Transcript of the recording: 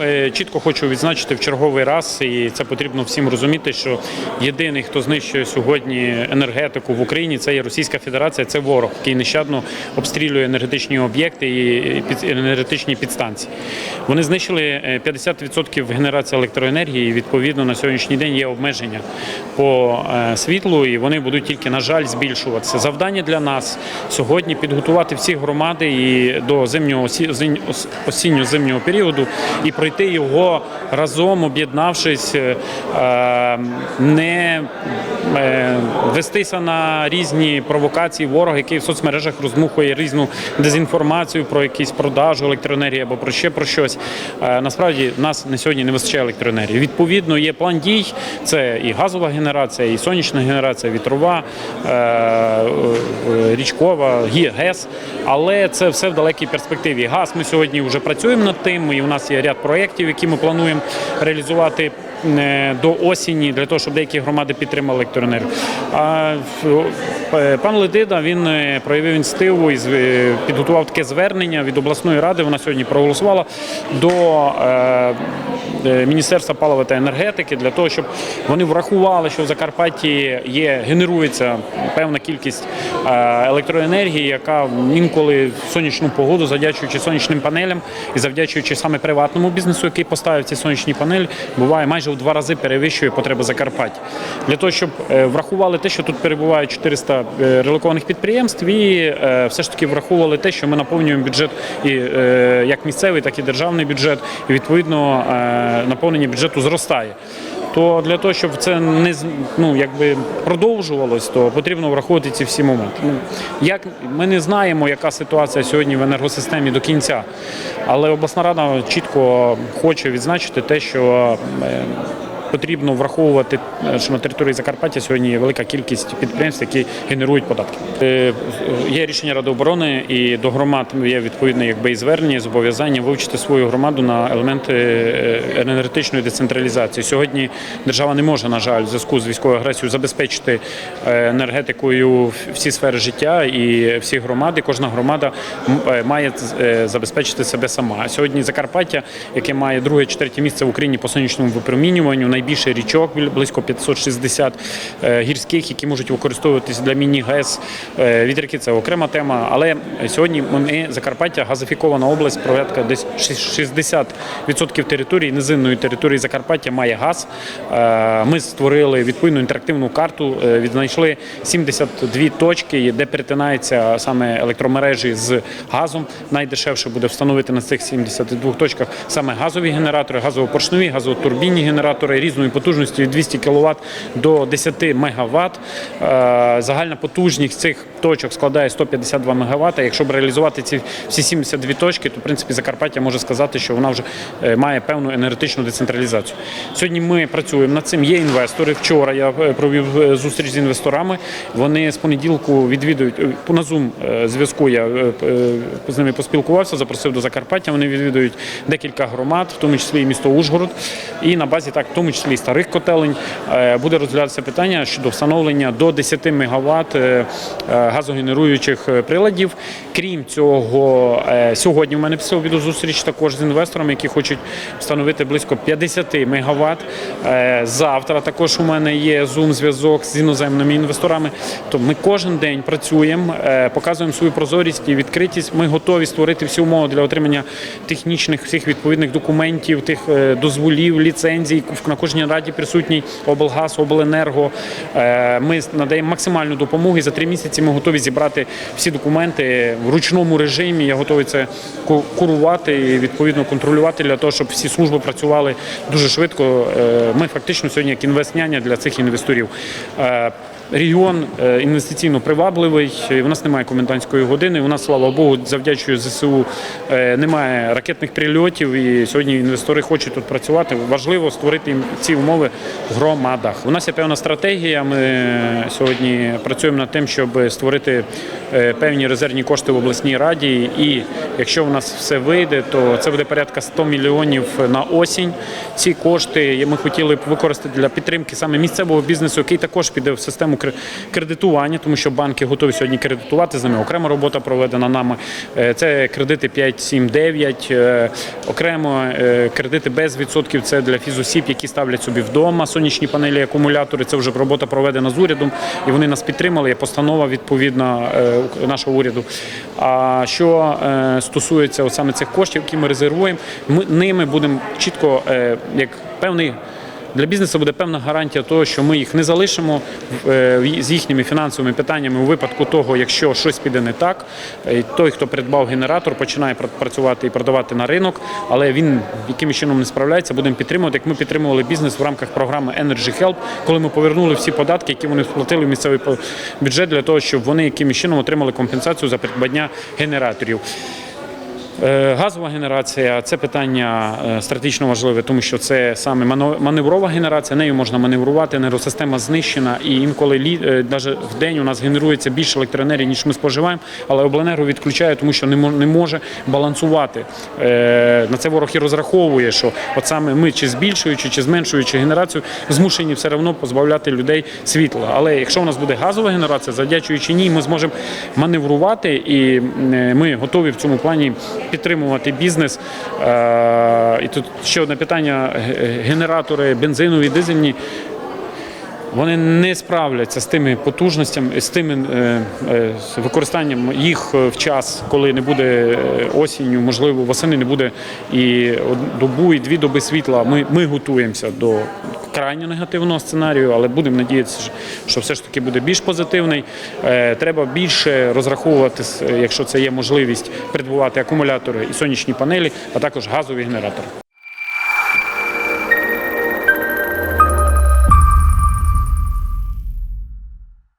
е, чітко хочу відзначити в черговий раз, і це потрібно всім розуміти, що єдиний, хто знищує сьогодні енергетику в Україні, це є Російська Федерація, це ворог, який нещадно обстрілює енергетичні об'єкти і енергетичні підстанції. Вони знищили е, 50% генерації електроенергії. і, Відповідно, на сьогоднішній день є обмеження по е, світлу, і вони будуть тільки, на жаль, збільшуватися. Завдання для нас сьогодні підготувати всі громади і до зимнього осі- зим- ос- осінньо-зимнього періоду і пройти його разом, об'єднавшись, е, не е, вестися на різні провокації ворога, який в соцмережах роздмухує різну дезінформацію про якісь продажу електроенергії або про ще про щось. Е, Насправді нас на сьогодні не вистачає електроенергії. Відповідно, є план дій. Це і газова генерація, і сонячна генерація, вітрова, річкова, ГЕС. Але це все в далекій перспективі. Газ ми сьогодні вже працюємо над тим, і у нас є ряд проєктів, які ми плануємо реалізувати. е, До осені для того, щоб деякі громади підтримали електроенергію. А е, пан Ледида він е, проявив ініціативу і зв- підготував таке звернення від обласної ради. Вона сьогодні проголосувала до е, е, Міністерства палива та енергетики для того, щоб вони врахували, що в Закарпатті є генерується певна кількість е, електроенергії, яка інколи сонячну погоду, завдячуючи сонячним панелям і завдячуючи саме приватному бізнесу, який поставив ці сонячні панелі, буває майже у два рази перевищує потреби Закарпаття. Для того, щоб е, врахували те, що тут перебуває 400 е, релокованих підприємств, і е, все ж таки враховували те, що ми наповнюємо бюджет і як місцевий, так і державний бюджет, і відповідно наповнення бюджету зростає. То для того, щоб це не ну, якби продовжувалось, то потрібно враховувати ці всі моменти. Ну, як ми не знаємо, яка ситуація сьогодні в енергосистемі до кінця, але обласна рада чітко хоче відзначити те, що е, потрібно враховувати, е, що на території Закарпаття сьогодні є велика кількість підприємств, які генерують податки. Е, Є рішення Ради оборони і до громад є відповідне якби і звернення, і зобов'язання вивчити свою громаду на елементи е, енергетичної децентралізації. Сьогодні держава не може, на жаль, в зв'язку з військовою агресією забезпечити енергетикою всі сфери життя і всі громади. Кожна громада має забезпечити себе сама. Сьогодні Закарпаття, яке має друге чи третє місце в Україні по сонячному випромінюванню, найбільше річок, близько 560 е, гірських, які можуть використовуватись для міні-ГЕС. Е, Вітряки це окрема тема. Але сьогодні ми Закарпаття газифікована область, порядка десь 60% території, низинної території Закарпаття має газ. Е, Ми створили відповідну інтерактивну карту, відзнайшли 72 точки, де перетинаються саме електромережі з газом. Найдешевше буде встановити на цих 72 точках саме газові генератори, газово-поршневі, газотурбінні генератори різної потужності від 200 кВт до 10 МВт. Е, Загальна потужність цих точок складає 152 МВт. Якщо б реалізувати ці всі 72 точки, то в принципі Закарпаття може сказати, що вона вже е, має певну енергетичну децентралізацію. Сьогодні ми працюємо над цим. Є інвестори. Вчора я е, провів е, зустріч з інвесторами. Вони з понеділку відвідують на Zoom зв'язку. Я з ними поспілкувався, запросив до Закарпаття. Вони відвідують декілька громад, в тому числі і місто Ужгород. І на базі так, в тому числі і старих котелень, буде розглядатися питання щодо встановлення до 10 МВт е, газогенеруючих е, приладів. Крім цього, е, сьогодні в мене після обіду зустріч також з інвесторами, які хочуть встановити близько 50 МВт. Е, Завтра також у мене є зум-зв'язок з іноземними інвесторами. То ми кожен день працюємо, показуємо свою прозорість і відкритість. Ми готові створити всі умови для отримання технічних всіх відповідних документів, тих дозволів, ліцензій. На кожній раді присутній облгаз, обленерго. Ми надаємо максимальну допомогу. І за три місяці ми готові зібрати всі документи в ручному режимі. Я готовий це ку- курувати і відповідно контролювати для того, щоб всі служби працювали дуже швидко. Е, Ми фактично сьогодні як інвестняня для цих інвесторів. Е, Регіон е, інвестиційно привабливий. е, У нас немає комендантської години. У нас, слава Богу, завдячую ЗСУ е, немає ракетних прильотів. І сьогодні інвестори хочуть тут працювати. Важливо створити їм ці умови в громадах. У нас є певна стратегія. Ми сьогодні працюємо над тим, щоб створити е, певні резервні кошти в обласній раді. І якщо в нас все вийде, то це буде порядка 100 мільйонів на осінь. Ці кошти ми хотіли б використати для підтримки саме місцевого бізнесу, який також піде в систему кредитування, тому що банки готові сьогодні кредитувати з ними. Окрема робота проведена нами. Е, Це кредити 5, 7, 9, е, окремо е, кредити без відсотків. Це для фізосіб, які ставлять собі вдома сонячні панелі, акумулятори. Це вже робота проведена з урядом, і вони нас підтримали. Є постанова відповідна е, нашого уряду. А що стосується саме цих коштів, які ми резервуємо, ми ними будемо чітко е, як певний. Для бізнесу буде певна гарантія того, що ми їх не залишимо е, з їхніми фінансовими питаннями у випадку того, якщо щось піде не так. е, Той, хто придбав генератор, починає працювати і продавати на ринок, але він якимось чином не справляється. Будемо підтримувати, як ми підтримували бізнес в рамках програми Energy Help, коли ми повернули всі податки, які вони сплатили в місцевий бюджет для того, щоб вони якимось чином отримали компенсацію за придбання генераторів. Е, Газова генерація це питання е, стратегічно важливе, тому що це саме маневрова генерація. Нею можна маневрувати. Енергосистема знищена, і інколи навіть в день у нас генерується більше електроенергії, ніж ми споживаємо. Але обленерго відключає, тому що не може балансувати. Е, На це ворог і розраховує, що от саме ми чи збільшуючи, чи зменшуючи генерацію, змушені все одно позбавляти людей світла. Але якщо у нас буде газова генерація, завдячуючи ній, ми зможемо маневрувати, і е, ми готові в цьому плані підтримувати бізнес. Е, І тут ще одне питання: генератори бензинові, дизельні. Вони не справляться з тими потужностями, з тим е, е, використанням їх в час, коли не буде осінню, можливо, восени не буде і добу, і дві доби світла. Ми, ми готуємося до крайньо негативного сценарію, але будемо надіятися, що- все ж таки буде більш позитивний. Е, Треба більше розраховувати, якщо це є можливість, придбувати акумулятори і сонячні панелі, а також газові генератори.